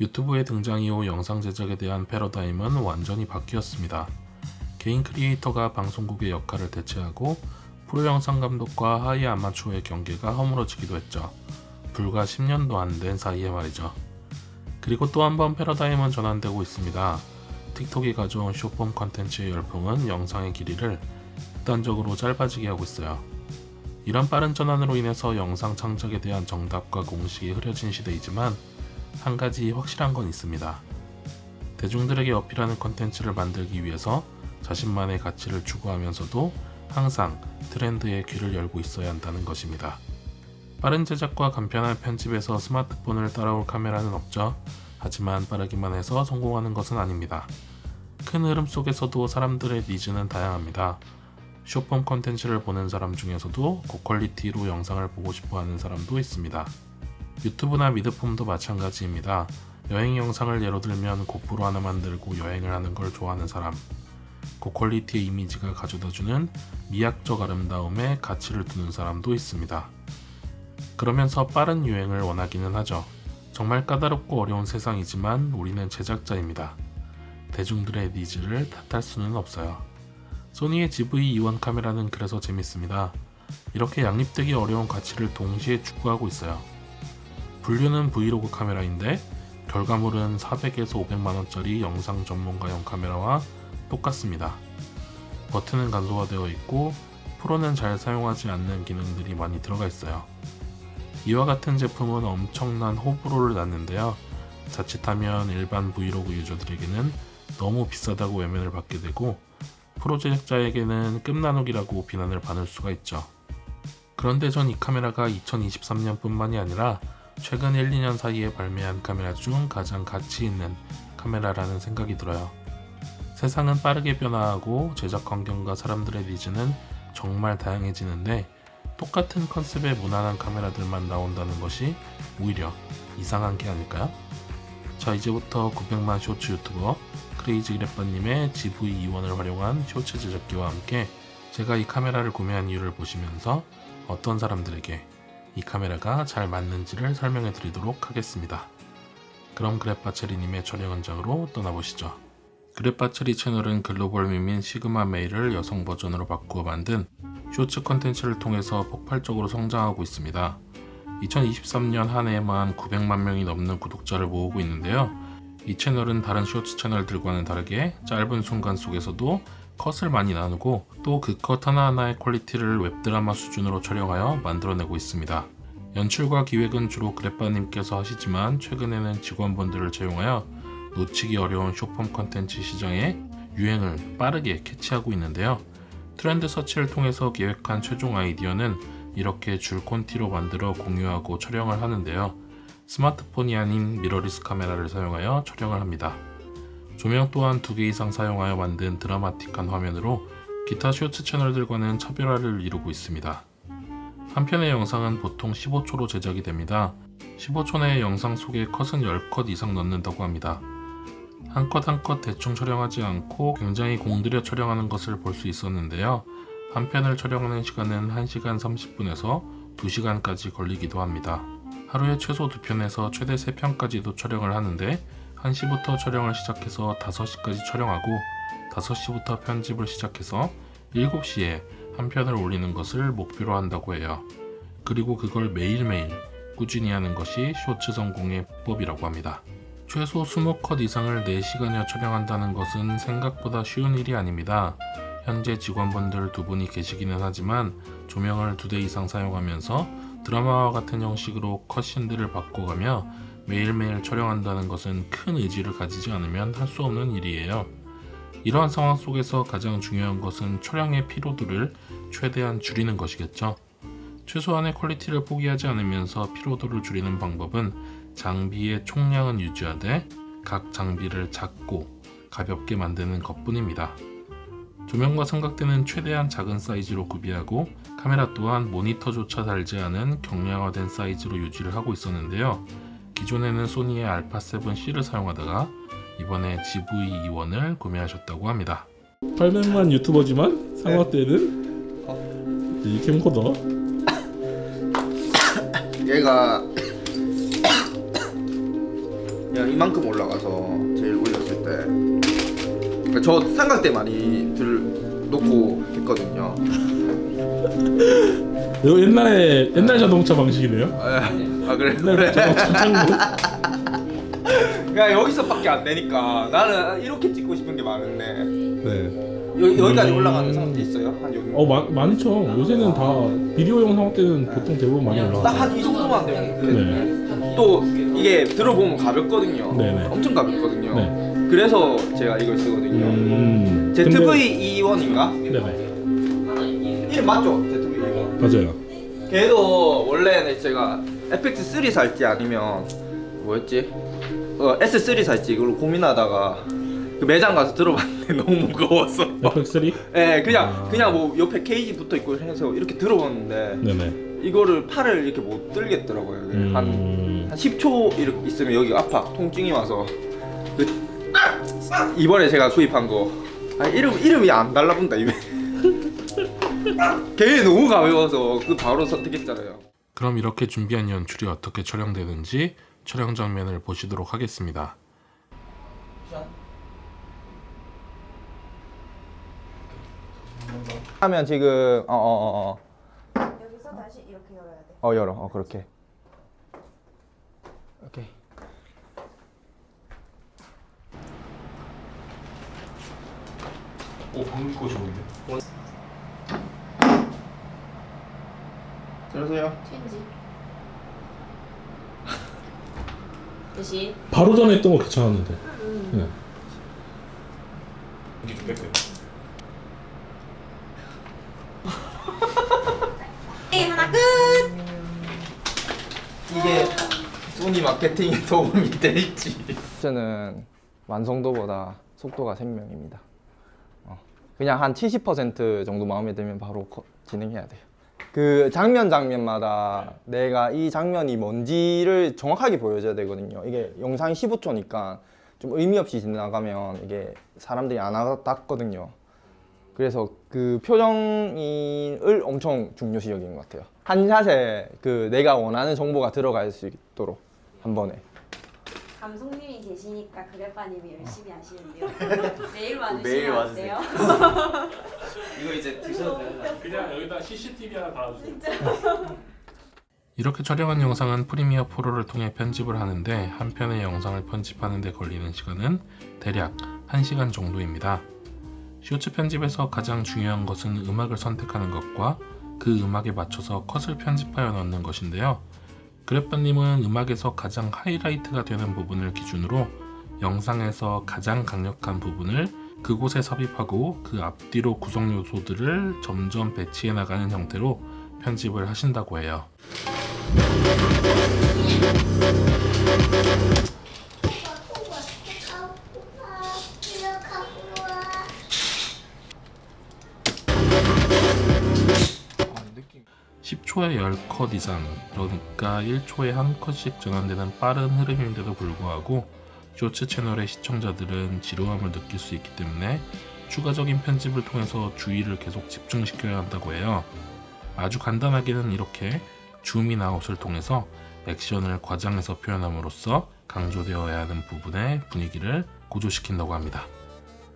유튜브에 등장 이후 영상 제작에 대한 패러다임은 완전히 바뀌었습니다. 개인 크리에이터가 방송국의 역할을 대체하고 프로 영상 감독과 하이 아마추어의 경계가 허물어지기도 했죠. 불과 10년도 안 된 사이에 말이죠. 그리고 또 한 번 패러다임은 전환되고 있습니다. 틱톡이 가져온 쇼폼 컨텐츠의 열풍은 영상의 길이를 극단적으로 짧아지게 하고 있어요. 이런 빠른 전환으로 인해서 영상 창작에 대한 정답과 공식이 흐려진 시대이지만 한 가지 확실한 건 있습니다. 대중들에게 어필하는 컨텐츠를 만들기 위해서 자신만의 가치를 추구하면서도 항상 트렌드에 귀를 열고 있어야 한다는 것입니다. 빠른 제작과 간편한 편집에서 스마트폰을 따라올 카메라는 없죠. 하지만 빠르기만 해서 성공하는 것은 아닙니다. 큰 흐름 속에서도 사람들의 니즈는 다양합니다. 쇼폼 컨텐츠를 보는 사람 중에서도 고퀄리티로 영상을 보고 싶어 하는 사람도 있습니다. 유튜브나 미드폼도 마찬가지입니다. 여행 영상을 예로 들면 고프로 하나 만들고 여행을 하는 걸 좋아하는 사람, 고퀄리티의 이미지가 가져다주는 미학적 아름다움에 가치를 두는 사람도 있습니다. 그러면서 빠른 유행을 원하기는 하죠. 정말 까다롭고 어려운 세상이지만 우리는 제작자입니다. 대중들의 니즈를 탓할 수는 없어요. 소니의 GV-E1 카메라는 그래서 재밌습니다. 이렇게 양립되기 어려운 가치를 동시에 추구하고 있어요. 분류는 브이로그 카메라인데 결과물은 400에서 500만원짜리 영상 전문가용 카메라와 똑같습니다. 버튼은 간소화되어 있고 프로는 잘 사용하지 않는 기능들이 많이 들어가 있어요. 이와 같은 제품은 엄청난 호불호를 낳는데요. 자칫하면 일반 브이로그 유저들에게는 너무 비싸다고 외면을 받게 되고 프로 제작자에게는 끝나누기라고 비난을 받을 수가 있죠. 그런데 전 이 카메라가 2023년뿐만이 아니라 최근 1, 2년 사이에 발매한 카메라 중 가장 가치 있는 카메라라는 생각이 들어요. 세상은 빠르게 변화하고 제작 환경과 사람들의 니즈는 정말 다양해지는데 똑같은 컨셉의 무난한 카메라들만 나온다는 것이 오히려 이상한 게 아닐까요? 자 이제부터 900만 쇼츠 유튜버 크레이지 그래빠님의 GV-E1을 활용한 쇼츠 제작기와 함께 제가 이 카메라를 구매한 이유를 보시면서 어떤 사람들에게 이 카메라가 잘 맞는지를 설명해 드리도록 하겠습니다. 그럼 그래빠체리님의 촬영 현장으로 떠나보시죠. 그래빠체리 채널은 글로벌 밈인 시그마 메일을 여성 버전으로 바꾸어 만든 쇼츠 컨텐츠를 통해서 폭발적으로 성장하고 있습니다. 2023년 한 해에만 900만 명이 넘는 구독자를 모으고 있는데요. 이 채널은 다른 쇼츠 채널들과는 다르게 짧은 순간 속에서도 컷을 많이 나누고 또 그 컷 하나하나의 퀄리티를 웹드라마 수준으로 촬영하여 만들어내고 있습니다. 연출과 기획은 주로 그래빠님께서 하시지만 최근에는 직원분들을 채용하여 놓치기 어려운 쇼폼 컨텐츠 시장의 유행을 빠르게 캐치하고 있는데요. 트렌드 서치를 통해서 기획한 최종 아이디어는 이렇게 줄 콘티로 만들어 공유하고 촬영을 하는데요. 스마트폰이 아닌 미러리스 카메라를 사용하여 촬영을 합니다. 조명 또한 두 개 이상 사용하여 만든 드라마틱한 화면으로 기타 쇼츠 채널들과는 차별화를 이루고 있습니다. 한 편의 영상은 보통 15초로 제작이 됩니다. 15초 내의 영상 속에 컷은 10컷 이상 넣는다고 합니다. 한 컷 한 컷 대충 촬영하지 않고 굉장히 공들여 촬영하는 것을 볼 수 있었는데요. 한 편을 촬영하는 시간은 1시간 30분에서 2시간까지 걸리기도 합니다. 하루에 최소 2편에서 최대 3편까지도 촬영을 하는데 1시부터 촬영을 시작해서 5시까지 촬영하고 5시부터 편집을 시작해서 7시에 한 편을 올리는 것을 목표로 한다고 해요. 그리고 그걸 매일매일 꾸준히 하는 것이 쇼츠 성공의 비법이라고 합니다. 최소 20컷 이상을 4시간여 촬영한다는 것은 생각보다 쉬운 일이 아닙니다. 현재 직원분들 두 분이 계시기는 하지만 조명을 두 대 이상 사용하면서 드라마와 같은 형식으로 컷신들을 바꿔가며 매일매일 촬영한다는 것은 큰 의지를 가지지 않으면 할 수 없는 일이에요. 이러한 상황 속에서 가장 중요한 것은 촬영의 피로도를 최대한 줄이는 것이겠죠. 최소한의 퀄리티를 포기하지 않으면서 피로도를 줄이는 방법은 장비의 총량은 유지하되 각 장비를 작고 가볍게 만드는 것뿐입니다. 조명과 삼각대는 최대한 작은 사이즈로 구비하고 카메라 또한 모니터조차 달지 않은 경량화된 사이즈로 유지를 하고 있었는데요. 기존에는 소니의 알파7C를 사용하다가 이번에 GV-E1을 구매하셨다고 합니다. 800만 유튜버지만 상화대는 이 캠코더 얘가 그냥 이만큼 올라가서 제일 올렸을 때 그러니까 저 삼각대 많이 들 놓고 했거든요. 이거 옛날에 옛날 자동차 방식이네요. 아 그래 옛날. 자동차 창고. 그러니까 여기서밖에 안 되니까 나는 이렇게 찍고 싶은 게 많은데 네. 여기 여기까지 올라가는 상태 있어요? 한 여기. 어 마, 많이 쳐. 요새는 다 비디오 영상 때는 보통 대부분 많이 올라가. 딱한 이 정도만 되면 돼. 네. 또 이게 들어보면 가볍거든요. 네네. 엄청 가볍거든요. 네. 그래서 제가 이걸 쓰거든요. 음. ZV-E1인가? 근데- 네네. 이름 맞죠? ZV-E1. 맞아요. 걔도 원래는 제가 FX3 살지 아니면 뭐였지? 어, S3 살지 이걸 고민하다가 그 매장 가서 들어봤는데 너무 무거웠어. FX3? 예, 그냥 아. 그냥 뭐 옆에 케이지 붙어 있고 해서 이렇게 들어봤는데 네네. 이거를 팔을 이렇게 못 들겠더라고요. 음. 한, 한 10초 이렇게 있으면 여기 아파 통증이 와서 그 이번에 제가 구입한 거 아, 이름 이름이 안 달라붙다 입에. 걔 너무 가벼워서 그 바로 선택했잖아요. 그럼 이렇게 준비한 연출이 어떻게 촬영되는지 촬영 장면을 보시도록 하겠습니다. 하면 지금 어어어 어, 여기서 다시 이렇게 열어야 돼. 어, 어, 열어 어 그렇게. 오케이. 오 방금 거 좋은데. 들으세요. 튀지. 대시. 바로 전에 했던 거 괜찮았는데. 네. 게임 하나 끝. 이게 소니 마케팅에 도움이 될지. 저는 완성도보다 속도가 생명입니다. 어, 그냥 한 70% 정도 마음에 들면 바로 컷 진행해야 돼요. 그 장면 장면마다 내가 이 장면이 뭔지를 정확하게 보여줘야 되거든요. 이게 영상이 15초니까 좀 의미 없이 지나가면 이게 사람들이 안 와닿거든요. 그래서 그 표정을 엄청 중요시 여기는 것 같아요. 한 샷에 그 내가 원하는 정보가 들어갈 수 있도록 한 번에. 감독님이 계시니까 그래빠님이 열심히 하시는데요. 매일 와주시면 매일 안 돼요? 이거 이제 드셔도 되나? 그냥 여기다 CCTV 하나 달아주세요. 이렇게 촬영한 영상은 프리미어 프로를 통해 편집을 하는데 한 편의 영상을 편집하는 데 걸리는 시간은 대략 1시간 정도입니다. 쇼츠 편집에서 가장 중요한 것은 음악을 선택하는 것과 그 음악에 맞춰서 컷을 편집하여 넣는 것인데요. 그래빠님은 음악에서 가장 하이라이트가 되는 부분을 기준으로 영상에서 가장 강력한 부분을 그곳에 삽입하고 그 앞뒤로 구성 요소들을 점점 배치해 나가는 형태로 편집을 하신다고 해요. 10초에 10컷 이상, 그러니까 1초에 한 컷씩 전환되는 빠른 흐름인데도 불구하고 쇼츠 채널의 시청자들은 지루함을 느낄 수 있기 때문에 추가적인 편집을 통해서 주의를 계속 집중시켜야 한다고 해요. 아주 간단하게는 이렇게 줌인 아웃을 통해서 액션을 과장해서 표현함으로써 강조되어야 하는 부분의 분위기를 고조시킨다고 합니다.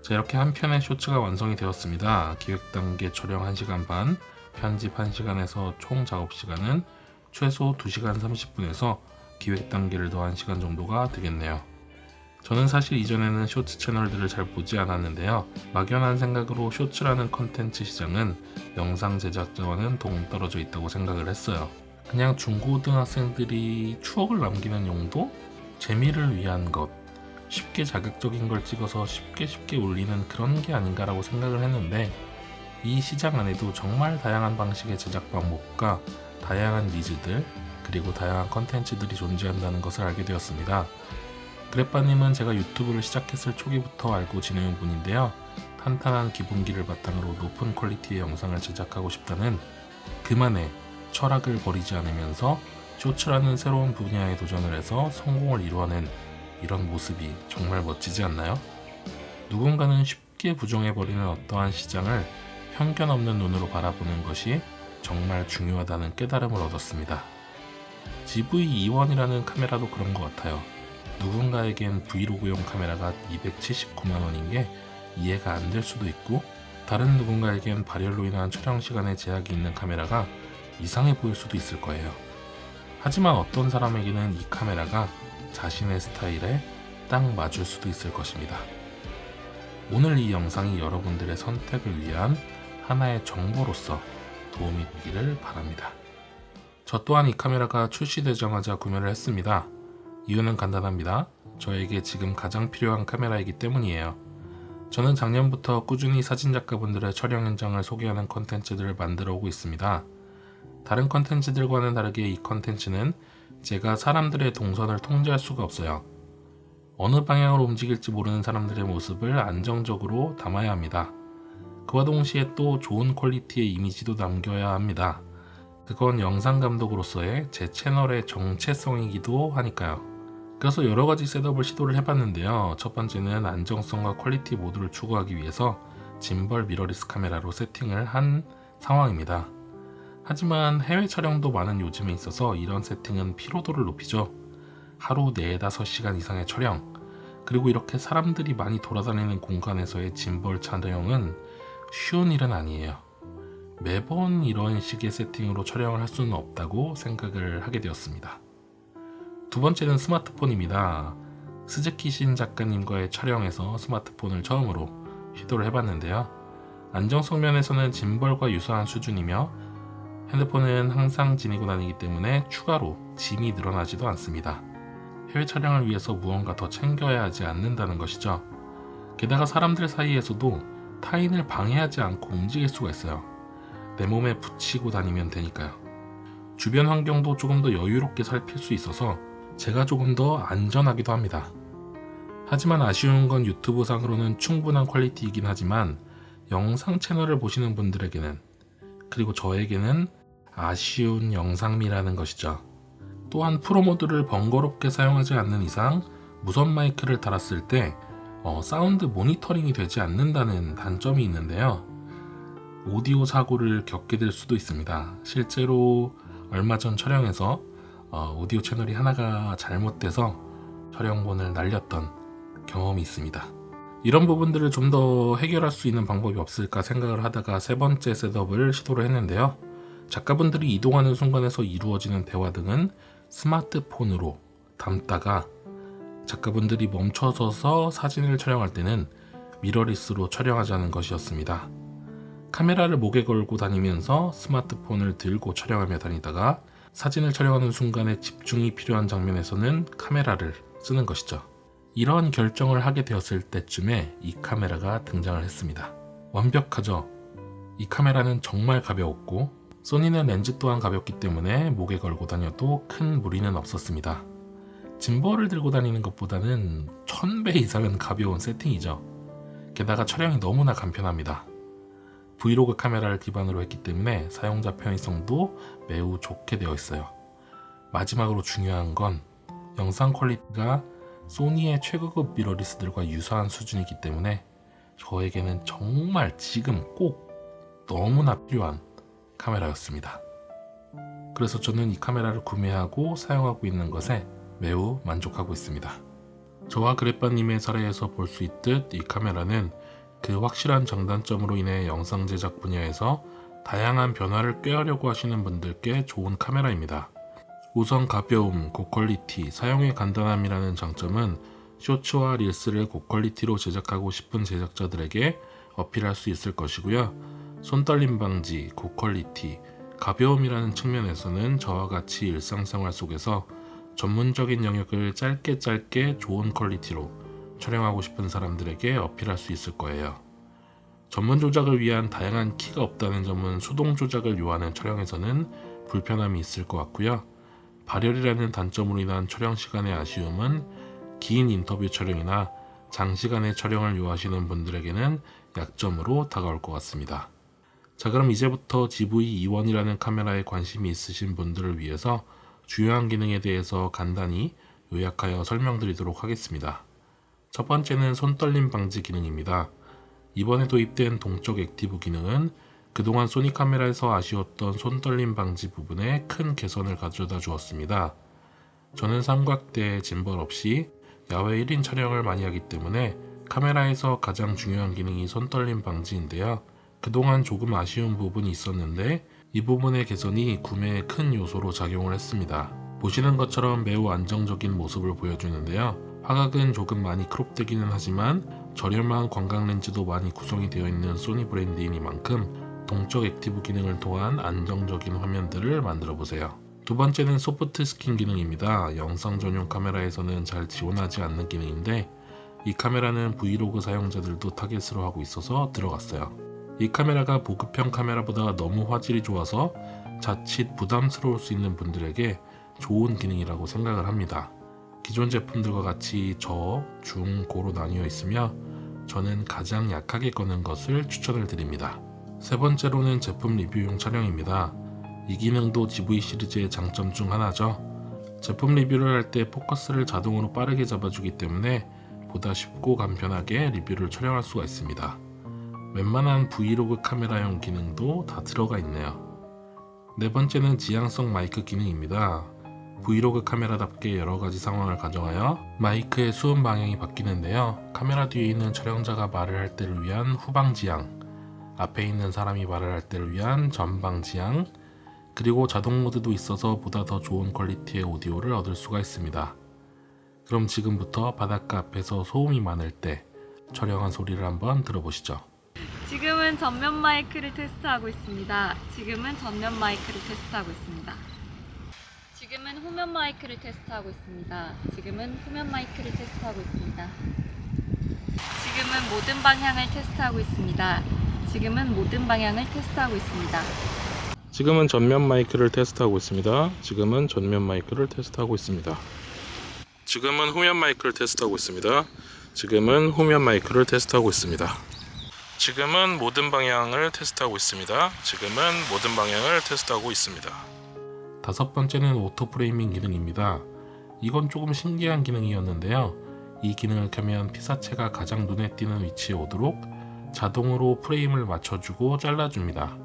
자, 이렇게 한 편의 쇼츠가 완성이 되었습니다. 기획 단계 촬영 1시간 반, 편집 1시간에서 총 작업 시간은 최소 2시간 30분에서 기획 단계를 더한 시간 정도가 되겠네요. 저는 사실 이전에는 쇼츠 채널들을 잘 보지 않았는데요. 막연한 생각으로 쇼츠라는 컨텐츠 시장은 영상 제작자와는 동떨어져 있다고 생각을 했어요. 그냥 중고등학생들이 추억을 남기는 용도? 재미를 위한 것. 쉽게 자극적인 걸 찍어서 쉽게 쉽게 올리는 그런 게 아닌가라고 생각을 했는데 이 시장 안에도 정말 다양한 방식의 제작 방법과 다양한 니즈들 그리고 다양한 컨텐츠들이 존재한다는 것을 알게 되었습니다. 그래빠님은 제가 유튜브를 시작했을 초기부터 알고 지내온 분인데요. 탄탄한 기본기를 바탕으로 높은 퀄리티의 영상을 제작하고 싶다는 그만의 철학을 버리지 않으면서 쇼츠라는 새로운 분야에 도전을 해서 성공을 이루어낸 이런 모습이 정말 멋지지 않나요? 누군가는 쉽게 부정해버리는 어떠한 시장을 편견 없는 눈으로 바라보는 것이 정말 중요하다는 깨달음을 얻었습니다. GV-E1이라는 카메라도 그런 것 같아요. 누군가에겐 브이로그용 카메라가 279만 원인 게 이해가 안 될 수도 있고 다른 누군가에겐 발열로 인한 촬영 시간에 제약이 있는 카메라가 이상해 보일 수도 있을 거예요. 하지만 어떤 사람에게는 이 카메라가 자신의 스타일에 딱 맞을 수도 있을 것입니다. 오늘 이 영상이 여러분들의 선택을 위한 하나의 정보로서 도움이 되기를 바랍니다. 저 또한 이 카메라가 출시되자마자 구매를 했습니다. 이유는 간단합니다. 저에게 지금 가장 필요한 카메라이기 때문이에요. 저는 작년부터 꾸준히 사진작가분들의 촬영 현장을 소개하는 컨텐츠들을 만들어 오고 있습니다. 다른 컨텐츠들과는 다르게 이 컨텐츠는 제가 사람들의 동선을 통제할 수가 없어요. 어느 방향으로 움직일지 모르는 사람들의 모습을 안정적으로 담아야 합니다. 그와 동시에 또 좋은 퀄리티의 이미지도 남겨야 합니다. 그건 영상 감독으로서의 제 채널의 정체성이기도 하니까요. 그래서 여러 가지 셋업을 시도를 해봤는데요. 첫 번째는 안정성과 퀄리티 모두를 추구하기 위해서 짐벌 미러리스 카메라로 세팅을 한 상황입니다. 하지만 해외 촬영도 많은 요즘에 있어서 이런 세팅은 피로도를 높이죠. 하루 4, 5시간 이상의 촬영, 그리고 이렇게 사람들이 많이 돌아다니는 공간에서의 짐벌 촬영은 쉬운 일은 아니에요. 매번 이런 식의 세팅으로 촬영을 할 수는 없다고 생각을 하게 되었습니다. 두 번째는 스마트폰입니다. 스즈키 신 작가님과의 촬영에서 스마트폰을 처음으로 시도를 해봤는데요. 안정성 면에서는 짐벌과 유사한 수준이며 핸드폰은 항상 지니고 다니기 때문에 추가로 짐이 늘어나지도 않습니다. 해외 촬영을 위해서 무언가 더 챙겨야 하지 않는다는 것이죠. 게다가 사람들 사이에서도 타인을 방해하지 않고 움직일 수가 있어요. 내 몸에 붙이고 다니면 되니까요. 주변 환경도 조금 더 여유롭게 살필 수 있어서 제가 조금 더 안전하기도 합니다. 하지만 아쉬운 건 유튜브 상으로는 충분한 퀄리티이긴 하지만 영상 채널을 보시는 분들에게는 그리고 저에게는 아쉬운 영상미라는 것이죠. 또한 프로모드를 번거롭게 사용하지 않는 이상 무선 마이크를 달았을 때 어, 사운드 모니터링이 되지 않는다는 단점이 있는데요. 오디오 사고를 겪게 될 수도 있습니다. 실제로 얼마 전 촬영에서 어, 오디오 채널이 하나가 잘못돼서 촬영본을 날렸던 경험이 있습니다. 이런 부분들을 좀 더 해결할 수 있는 방법이 없을까 생각을 하다가 세 번째 셋업을 시도를 했는데요. 작가분들이 이동하는 순간에서 이루어지는 대화 등은 스마트폰으로 담다가 작가분들이 멈춰서서 사진을 촬영할 때는 미러리스로 촬영하자는 것이었습니다. 카메라를 목에 걸고 다니면서 스마트폰을 들고 촬영하며 다니다가 사진을 촬영하는 순간에 집중이 필요한 장면에서는 카메라를 쓰는 것이죠. 이러한 결정을 하게 되었을 때쯤에 이 카메라가 등장을 했습니다. 완벽하죠? 이 카메라는 정말 가벼웠고 소니는 렌즈 또한 가볍기 때문에 목에 걸고 다녀도 큰 무리는 없었습니다. 짐벌을 들고 다니는 것보다는 1000배 이상은 가벼운 세팅이죠. 게다가 촬영이 너무나 간편합니다. 브이로그 카메라를 기반으로 했기 때문에 사용자 편의성도 매우 좋게 되어 있어요. 마지막으로 중요한 건 영상 퀄리티가 소니의 최고급 미러리스들과 유사한 수준이기 때문에 저에게는 정말 지금 꼭 너무나 필요한 카메라였습니다. 그래서 저는 이 카메라를 구매하고 사용하고 있는 것에 매우 만족하고 있습니다. 저와 그래빠님의 사례에서 볼 수 있듯 이 카메라는 그 확실한 장단점으로 인해 영상 제작 분야에서 다양한 변화를 꾀하려고 하시는 분들께 좋은 카메라입니다. 우선 가벼움, 고퀄리티, 사용의 간단함이라는 장점은 쇼츠와 릴스를 고퀄리티로 제작하고 싶은 제작자들에게 어필할 수 있을 것이고요. 손떨림 방지, 고퀄리티, 가벼움이라는 측면에서는 저와 같이 일상생활 속에서 전문적인 영역을 짧게 짧게 좋은 퀄리티로 촬영하고 싶은 사람들에게 어필할 수 있을 거예요. 전문 조작을 위한 다양한 키가 없다는 점은 수동 조작을 요하는 촬영에서는 불편함이 있을 것 같고요. 발열이라는 단점으로 인한 촬영 시간의 아쉬움은 긴 인터뷰 촬영이나 장시간의 촬영을 요하시는 분들에게는 약점으로 다가올 것 같습니다. 자 그럼 이제부터 GV21이라는 카메라에 관심이 있으신 분들을 위해서 주요한 기능에 대해서 간단히 요약하여 설명드리도록 하겠습니다. 첫 번째는 손떨림 방지 기능입니다. 이번에 도입된 동적 액티브 기능은 그동안 소니 카메라에서 아쉬웠던 손떨림 방지 부분에 큰 개선을 가져다 주었습니다. 저는 삼각대 짐벌 없이 야외 1인 촬영을 많이 하기 때문에 카메라에서 가장 중요한 기능이 손떨림 방지인데요. 그동안 조금 아쉬운 부분이 있었는데 이 부분의 개선이 구매에 큰 요소로 작용을 했습니다. 보시는 것처럼 매우 안정적인 모습을 보여주는데요. 화각은 조금 많이 크롭되기는 하지만 저렴한 광각 렌즈도 많이 구성이 되어 있는 소니 브랜드이니만큼 동적 액티브 기능을 통한 안정적인 화면들을 만들어 보세요. 두 번째는 소프트 스킨 기능입니다. 영상 전용 카메라에서는 잘 지원하지 않는 기능인데 이 카메라는 브이로그 사용자들도 타겟으로 하고 있어서 들어갔어요. 이 카메라가 보급형 카메라보다 너무 화질이 좋아서 자칫 부담스러울 수 있는 분들에게 좋은 기능이라고 생각을 합니다. 기존 제품들과 같이 저, 중, 고로 나뉘어 있으며 저는 가장 약하게 꺼낸 것을 추천을 드립니다. 세 번째로는 제품 리뷰용 촬영입니다. 이 기능도 GV 시리즈의 장점 중 하나죠. 제품 리뷰를 할 때 포커스를 자동으로 빠르게 잡아주기 때문에 보다 쉽고 간편하게 리뷰를 촬영할 수가 있습니다. 웬만한 브이로그 카메라용 기능도 다 들어가 있네요. 네 번째는 지향성 마이크 기능입니다. 브이로그 카메라답게 여러 가지 상황을 가정하여 마이크의 수음 방향이 바뀌는데요. 카메라 뒤에 있는 촬영자가 말을 할 때를 위한 후방 지향, 앞에 있는 사람이 말을 할 때를 위한 전방 지향, 그리고 자동 모드도 있어서 보다 더 좋은 퀄리티의 오디오를 얻을 수가 있습니다. 그럼 지금부터 바닷가 앞에서 소음이 많을 때 촬영한 소리를 한번 들어보시죠. 지금은 전면 마이크를 테스트하고 있습니다. 지금은 전면 마이크를 테스트하고 있습니다. 지금은 후면 마이크를 테스트하고 있습니다. 지금은 후면 마이크를 테스트하고 있습니다. 지금은 모든 방향을 테스트하고 있습니다. 지금은 모든 방향을 테스트하고 있습니다. 지금은 전면 마이크를 테스트하고 있습니다. 지금은 전면 마이크를 테스트하고 있습니다. 지금은 후면 마이크를 테스트하고 있습니다. 지금은 후면 마이크를 테스트하고 있습니다. 지금은 모든 방향을 테스트하고 있습니다. 지금은 모든 방향을 테스트하고 있습니다. 다섯 번째는 오토 프레이밍 기능입니다. 이건 조금 신기한 기능이었는데요. 이 기능을 켜면 피사체가 가장 눈에 띄는 위치에 오도록 자동으로 프레임을 맞춰주고 잘라줍니다.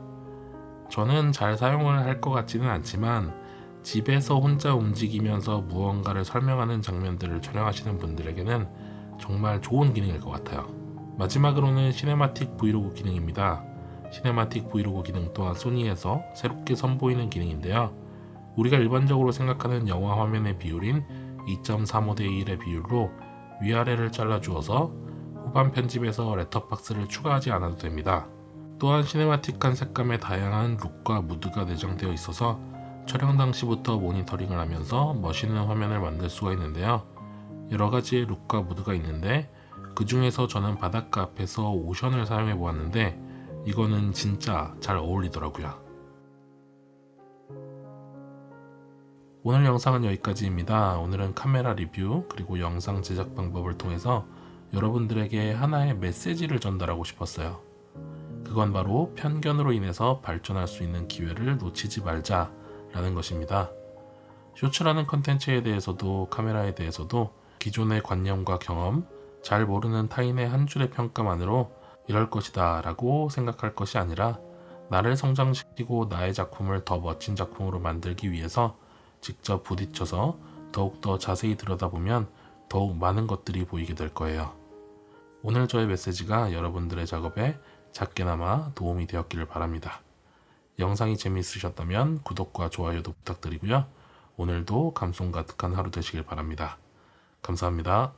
저는 잘 사용을 할 것 같지는 않지만 집에서 혼자 움직이면서 무언가를 설명하는 장면들을 촬영하시는 분들에게는 정말 좋은 기능일 것 같아요. 마지막으로는 시네마틱 브이로그 기능입니다. 시네마틱 브이로그 기능 또한 소니에서 새롭게 선보이는 기능인데요. 우리가 일반적으로 생각하는 영화 화면의 비율인 2.35대 1의 비율로 위아래를 잘라주어서 후반 편집에서 레터박스를 추가하지 않아도 됩니다. 또한 시네마틱한 색감의 다양한 룩과 무드가 내장되어 있어서 촬영 당시부터 모니터링을 하면서 멋있는 화면을 만들 수가 있는데요. 여러 가지의 룩과 무드가 있는데 그 중에서 저는 바닷가 앞에서 오션을 사용해 보았는데 이거는 진짜 잘 어울리더라고요. 오늘 영상은 여기까지입니다. 오늘은 카메라 리뷰 그리고 영상 제작 방법을 통해서 여러분들에게 하나의 메시지를 전달하고 싶었어요. 그건 바로 편견으로 인해서 발전할 수 있는 기회를 놓치지 말자라는 것입니다. 쇼츠라는 컨텐츠에 대해서도 카메라에 대해서도 기존의 관념과 경험, 잘 모르는 타인의 한 줄의 평가만으로 이럴 것이다 라고 생각할 것이 아니라 나를 성장시키고 나의 작품을 더 멋진 작품으로 만들기 위해서 직접 부딪혀서 더욱더 자세히 들여다보면 더욱 많은 것들이 보이게 될 거예요. 오늘 저의 메시지가 여러분들의 작업에 작게나마 도움이 되었기를 바랍니다. 영상이 재미있으셨다면 구독과 좋아요도 부탁드리고요. 오늘도 감성 가득한 하루 되시길 바랍니다. 감사합니다.